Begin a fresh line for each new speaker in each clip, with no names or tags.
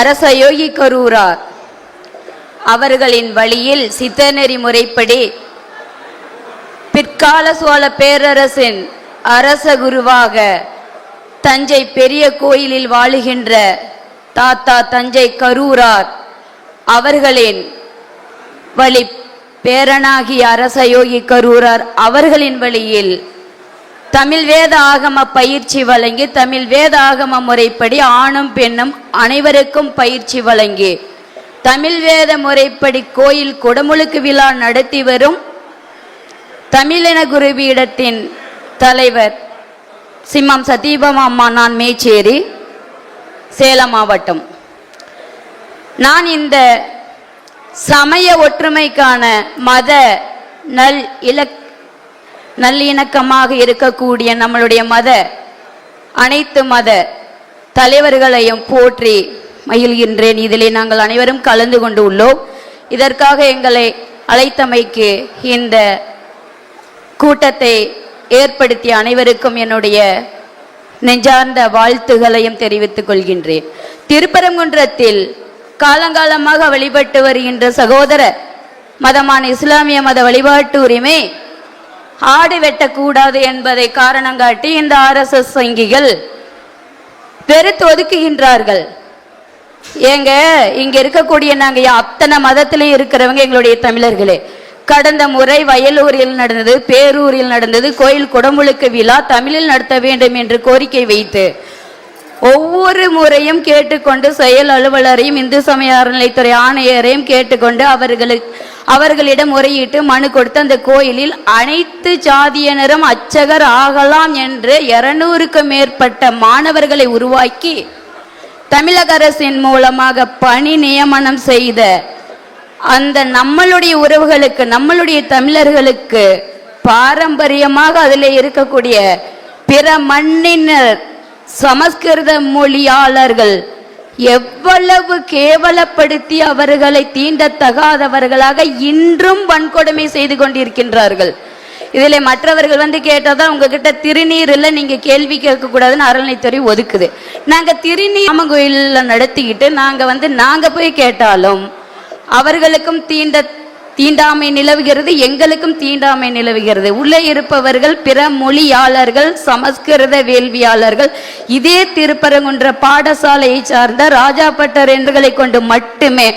அரச யோகி கரூரார் அவர்களின் வழியில் சித்தநெறி முறைப்படி பிற்கால சோழ பேரரசின் அரச குருவாக தஞ்சை பெரிய கோயிலில் வாழுகின்ற தாத்தா தஞ்சை கரூரார் அவர்களின் வழி பேரனாகிய அரச யோகி கரூரார் அவர்களின் வழியில் தமிழ் வேத ஆகம பயிற்சி வழங்கி தமிழ் வேத ஆகம முறைப்படி ஆணும் பெண்ணும் அனைவருக்கும் பயிற்சி வழங்கி தமிழ் வேத முறைப்படி கோயில் குடமுழுக்கு விழா நடத்தி வரும் தமிழின குருபீடத்தின் தலைவர் சிம்மம் சதீபம் அம்மா நான் மேச்சேரி சேலம் மாவட்டம். நான் இந்த சமய ஒற்றுமைக்கான மத நல் இலக் நல்லிணக்கமாக இருக்கக்கூடிய நம்மளுடைய மத அனைத்து மத தலைவர்களையும் போற்றி மகிழ்கின்றேன். இதிலே நாங்கள் அனைவரும் கலந்து கொண்டு உள்ளோம். இதற்காக எங்களை அழைத்தமைக்கு இந்த கூட்டத்தை ஏற்படுத்திய அனைவருக்கும் என்னுடைய நெஞ்சார்ந்த வாழ்த்துகளையும் தெரிவித்துக் கொள்கின்றேன். திருப்பரங்குன்றத்தில் காலங்காலமாக வழிபட்டு வருகின்ற சகோதர மதமான இஸ்லாமிய மத வழிபாட்டு உரிமை ஆடு வெட்டக்கூடாது என்பதை காரணம் காட்டி இந்த ஆர்எஸ்எஸ் சங்கிகள் வெறுத்து ஒதுக்குகின்றார்கள். ஏங்க இங்க இருக்கக்கூடிய நாங்க அத்தனை மதத்திலையும் இருக்கிறவங்க எங்களுடைய தமிழர்களே. கடந்த முறை வயலூரில் நடந்தது பேரூரில் நடந்தது கோயில் குடமுழுக்கு விழா தமிழில் நடத்த வேண்டும் என்று கோரிக்கை வைத்து ஒவ்வொரு முறையும் கேட்டுக்கொண்டு செயல் அலுவலரையும் இந்து சமய அறநிலைத்துறை ஆணையரையும் கேட்டுக்கொண்டு அவர்களுக்கு அவர்களிடம் முறையிட்டு மனு கொடுத்து அந்த கோயிலில் அனைத்து ஜாதியினரும் அச்சகர் ஆகலாம் என்று இருநூறுக்கும் மேற்பட்ட மாணவர்களை உருவாக்கி தமிழக அரசின் மூலமாக பணி நியமனம் செய்த அந்த நம்மளுடைய உறவுகளுக்கு நம்மளுடைய தமிழர்களுக்கு பாரம்பரியமாக அதில் இருக்கக்கூடிய பிற மண்ணினர் சமஸ்கிருத மொழியாளர்கள் எவ்வளவு கேவலப்படுத்தி அவர்களை தீண்டத்தகாதவர்களாக இன்றும் வன்கொடுமை செய்து கொண்டிருக்கின்றார்கள். இதில் மற்றவர்கள் வந்து கேட்டாதான் உங்ககிட்ட திருநீர் இல்லை நீங்கள் கேள்வி கேட்கக்கூடாதுன்னு அறநிலைத்துறை ஒதுக்குது. நாங்கள் திருநீர் ராமன் கோயிலில் நடத்திக்கிட்டு நாங்கள் வந்து நாங்கள் போய் கேட்டாலும் அவர்களுக்கும் தீண்ட தீண்டாமை நிலவுகிறது எங்களுக்கும் தீண்டாமை நிலவுகிறது. உள்ளே இருப்பவர்கள் பிற மொழியாளர்கள் சமஸ்கிருத வேள்வியாளர்கள் இதே திருப்பரங்குன்ற பாடசாலையை சார்ந்த ராஜாப்பட்டர் என்றுகளை கொண்டு மட்டுமே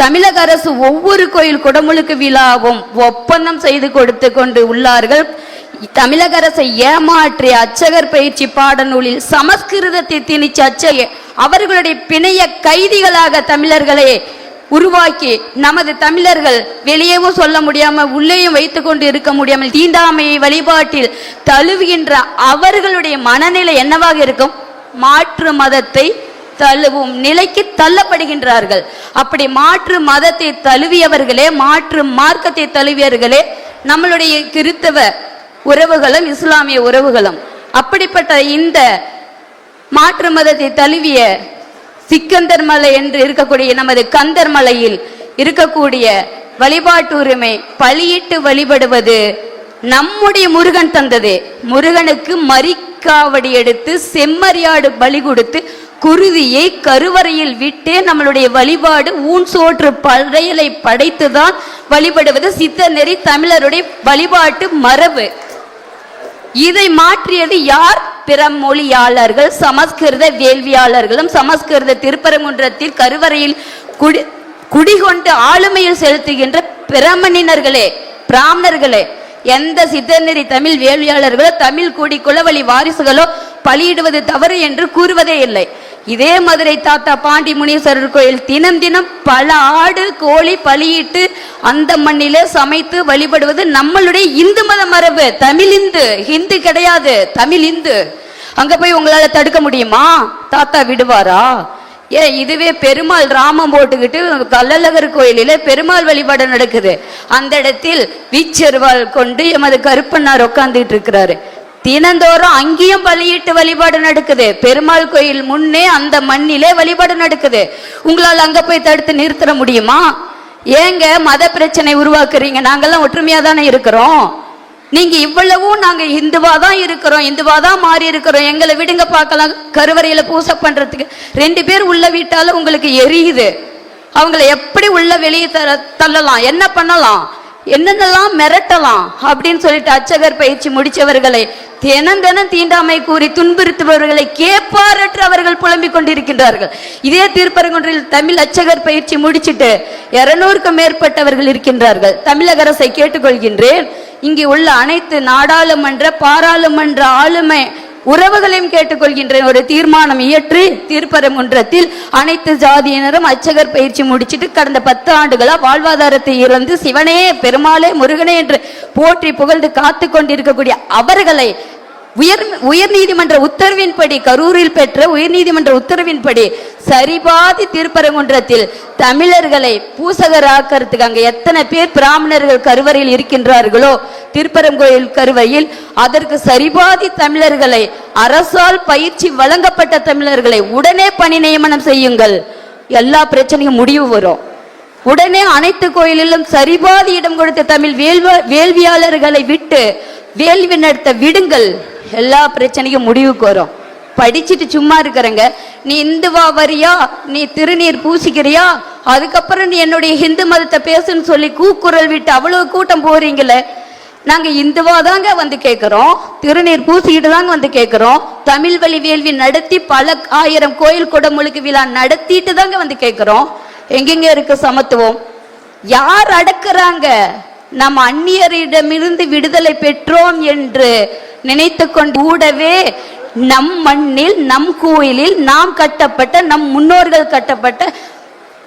தமிழக அரசு ஒவ்வொரு கோயில் குடமுழுக்கு விழாவும் ஒப்பந்தம் செய்து கொடுத்து கொண்டு உள்ளார்கள். தமிழக அரசை ஏமாற்றிய அச்சகர் பயிற்சி பாடநூலில் சமஸ்கிருதத்தை திணிச்ச அச்சகர் அவர்களுடைய பிணைய கைதிகளாக தமிழர்களை உருவாக்கி நமது தமிழர்கள் வெளியேவும் சொல்ல முடியாம உள்ளேயும் வைத்துக் கொண்டு இருக்க முடியாமல் தீண்டாமையை வழிபாட்டில் தழுவுகின்ற அவர்களுடைய மனநிலை என்னவாக இருக்கும்? மாற்று மதத்தை தழுவும் நிலைக்கு தள்ளப்படுகின்றார்கள். அப்படி மாற்று மதத்தை தழுவியவர்களே மாற்று மார்க்கத்தை தழுவியவர்களே நம்மளுடைய கிறித்தவ உறவுகளும் இஸ்லாமிய உறவுகளும். அப்படிப்பட்ட இந்த மாற்று மதத்தை தழுவிய சிக்கந்தர் மலை என்று இருக்கக்கூடிய நமது கந்தர் மலையில் இருக்கக்கூடிய வழிபாட்டு உரிமை பலியிட்டு வழிபடுவது நம்முடைய முருகன் தந்தது. முருகனுக்கு மரிக்காவடி எடுத்து செம்மறியாடு பலி கொடுத்து குருதியை கருவறையில் விட்டே நம்மளுடைய வழிபாடு ஊன் சோற்று படையலை படைத்துதான் வழிபடுவது. சித்த நெறி தமிழருடைய வழிபாட்டு மரபு. இதை மாற்றியது யார்? பிற மொழியாளர்கள் சமஸ்கிருத வேள்வியாளர்களும் சமஸ்கிருத திருப்பரங்குன்றத்தில் கருவறையில் குடி குடிகொண்டு ஆளுமையில் செலுத்துகின்ற பிரமணினர்களே பிராமணர்களே எந்த சித்தநெறி தமிழ் வேள்வியாளர்களோ தமிழ் குடி குலவழி வாரிசுகளோ பலியிடுவது தவறு என்று கூறுவதே இல்லை. இதே மதுரை தாத்தா பாண்டி முனீஸ்வரர் கோயில் தினம் தினம் பல ஆடு கோழி பலியிட்டு அந்த மண்ணில சமைத்து வழிபடுவது நம்மளுடைய இந்து மத மரபு. தமிழ் இந்து ஹிந்து கிடையாது தமிழ் இந்து. அங்க போய் உங்களால தடுக்க முடியுமா? தாத்தா விடுவாரா? ஏ இதுவே பெருமாள் ராமம் போட்டுக்கிட்டு கள்ளழகர் கோயிலில் பெருமாள் வழிபாடு நடக்குது. அந்த இடத்தில் வீச்செருவாள் கொண்டு எமது கருப்பண்ணார் உட்காந்துட்டு இருக்கிறாரு. தினந்தோறும் அங்கேயும் பலியிட்டு வழிபாடு நடக்குது. பெருமாள் கோயில் முன்னே அந்த மண்ணிலே வழிபாடு நடக்குது. உங்களால் அங்க போய் தடுத்து நிறுத்திட முடியுமா? ஏங்க மத பிரச்சனை உருவாக்குறீங்க? நாங்கெல்லாம் ஒற்றுமையா தானே இருக்கிறோம். நீங்க இவ்வளவும் நாங்க இந்துவா தான் இருக்கிறோம். இந்துவா தான் மாறி இருக்கிறோம். எங்களை விடுங்க பார்க்கலாம். கருவறையில பூசை பண்றதுக்கு ரெண்டு பேர் உள்ள வீட்டால உங்களுக்கு எரியுது. அவங்கள எப்படி உள்ள வெளியே தர தள்ளலாம்? என்ன பண்ணலாம்? என்னென்னலாம் மிரட்டலாம்? அப்படின்னு சொல்லிட்டு அச்சகர் பயிற்சி முடிச்சவர்களை தினம் தினம் தீண்டாமை கூறி துன்புறுத்துபவர்களை கேட்பாரற்று அவர்கள் புலம்பிக் கொண்டிருக்கின்றார்கள். இதே திருப்பரங்குன்றில் தமிழ் அச்சகர் பயிற்சி முடிச்சிட்டு இருநூறுக்கும் மேற்பட்டவர்கள் இருக்கின்றார்கள். தமிழக அரசை கேட்டுக்கொள்கின்றேன். இங்கே உள்ள அனைத்து நாடாளுமன்ற பாராளுமன்ற ஆளுமை உறவுகளையும் கேட்டுக்கொள்கின்ற ஒரு தீர்மானம் இயற்றி திருப்பரங்குன்றத்தில் அனைத்து ஜாதியினரும் அச்சகர் பயிற்சி முடிச்சிட்டு கடந்த பத்து ஆண்டுகளா வாழ்வாதாரத்தை இழந்து சிவனே பெருமாளே முருகனே என்று போற்றி புகழ்ந்து காத்து கொண்டிருக்கக்கூடிய அவர்களை உயர் உயர் நீதிமன்ற உத்தரவின்படி கரூரில் பெற்ற உயர் நீதிமன்ற உத்தரவின்படி சரிபாதி திருப்பரங்குன்றத்தில் தமிழர்களை பூசகராக்கிறதுக்கு அங்க எத்தனை பேர் பிராமணர்கள் கருவறையில் இருக்கின்றார்களோ திருப்பரங்கோயில் கருவையில் அதற்கு சரிபாதி தமிழர்களை அரசால் பயிற்சி வழங்கப்பட்ட தமிழர்களை உடனே பணி நியமனம் செய்யுங்கள். எல்லா பிரச்சனையும் முடிவு வரும். உடனே அனைத்து கோயிலிலும் சரிபாதி இடம் கொடுத்த தமிழ் வேள்வ வேள்வியாளர்களை விட்டு வேள்வி நடத்த விடுங்கள். எல்லா பிரச்சனையும் முடிவுக்கு வரும். படிச்சுட்டு சும்மா இருக்கிறங்க. நீ இந்துவா வரியா? நீ திருநீர் பூசிக்கிறியா? அதுக்கப்புறம் நீ என்னுடைய ஹிந்து மதத்தை பேசுன்னு சொல்லி கூக்குரல் விட்டு அவ்வளவு கூட்டம் போறீங்களே. நாங்க இந்துவா தாங்க வந்து கேட்கிறோம் திருநீர் பூசிக்கிட்டு தாங்க வந்து கேட்கிறோம் தமிழ் வழி வேள்வி நடத்தி பல ஆயிரம் கோயில் குடமுழுக்கு விழா நடத்திட்டு தாங்க வந்து கேட்கிறோம் எங்கெங்க இருக்கு சமத்துவம்? யார் அடக்குறாங்க? நம் அந்நியரிடமிருந்து விடுதலை பெற்றோம் என்று நினைத்து கொண்டு கூடவே நம் மண்ணில் நம் கோயிலில் நாம் கட்டப்பட்ட நம் முன்னோர்கள் கட்டப்பட்ட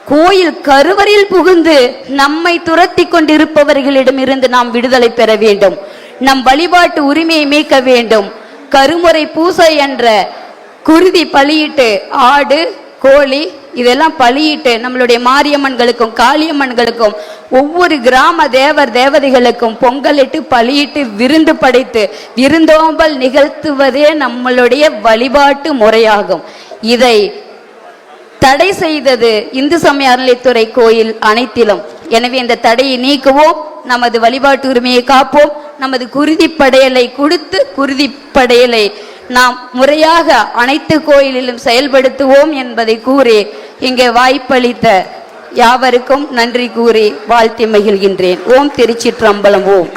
கோயில் கருவறையில் புகுந்து நம்மை துரத்தி கொண்டிருப்பவர்களிடமிருந்து நாம் விடுதலை பெற வேண்டும். நம் வழிபாட்டு உரிமையை மீட்க வேண்டும். கருமுறை பூசை என்ற குருதி பலியிட்டு ஆடு கோழி இதெல்லாம் பலியிட்டு நம்மளுடைய மாரியம்மன்களுக்கும் காளியம்மன்களுக்கும் ஒவ்வொரு கிராம தேவர் தேவதைகளுக்கும் பொங்கலிட்டு பலியிட்டு விருந்து படைத்து விருந்தோம்பல் நிகழ்த்துவதே நம்மளுடைய வழிபாட்டு முறையாகும். இதை தடை செய்தது இந்து சமய அறநிலைத்துறை கோயில் அனைத்திலும். எனவே இந்த தடையை நீக்குவோம் நமது வழிபாட்டு உரிமையை காப்போம் நமது குருதி படையலை கொடுத்து குருதி படையலை நாம் முறையாக அனைத்து கோயிலிலும் செயல்படுத்துவோம் என்பதை கூறி இங்கே வாய்ப்பளித்த யாவருக்கும் நன்றி கூறி வாழ்த்தி மகிழ்கின்றேன். ஓம் திருச்சிற்றம்பலம் ஓம்.